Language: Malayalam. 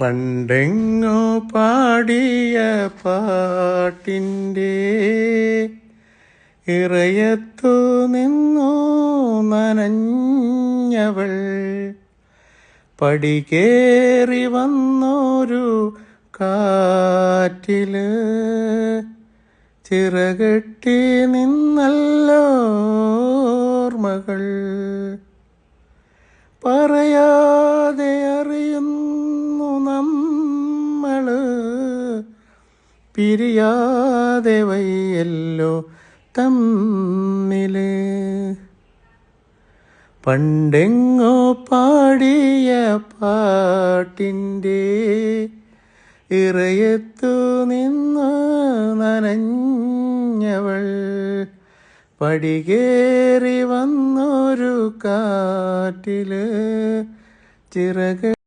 പണ്ടെങ്ങോ പാടിയ പാട്ടിന്റെ ഇറയത്തു നിന്നോ നനഞ്ഞവൾ പടികേറി വന്നൊരു കാറ്റിൽ ചിറകെട്ടി നിന്നല്ലോ ഓർമ്മകൾ പിരിയാതെ വയ്യല്ലോ തമ്മിൽ. പണ്ടെങ്ങോ പാടിയ പാട്ടിന്റെ ഇറയത്തു നിന്ന് നനഞ്ഞവൾ പടികേറി വന്നൊരു കാറ്റിൽ ചിറക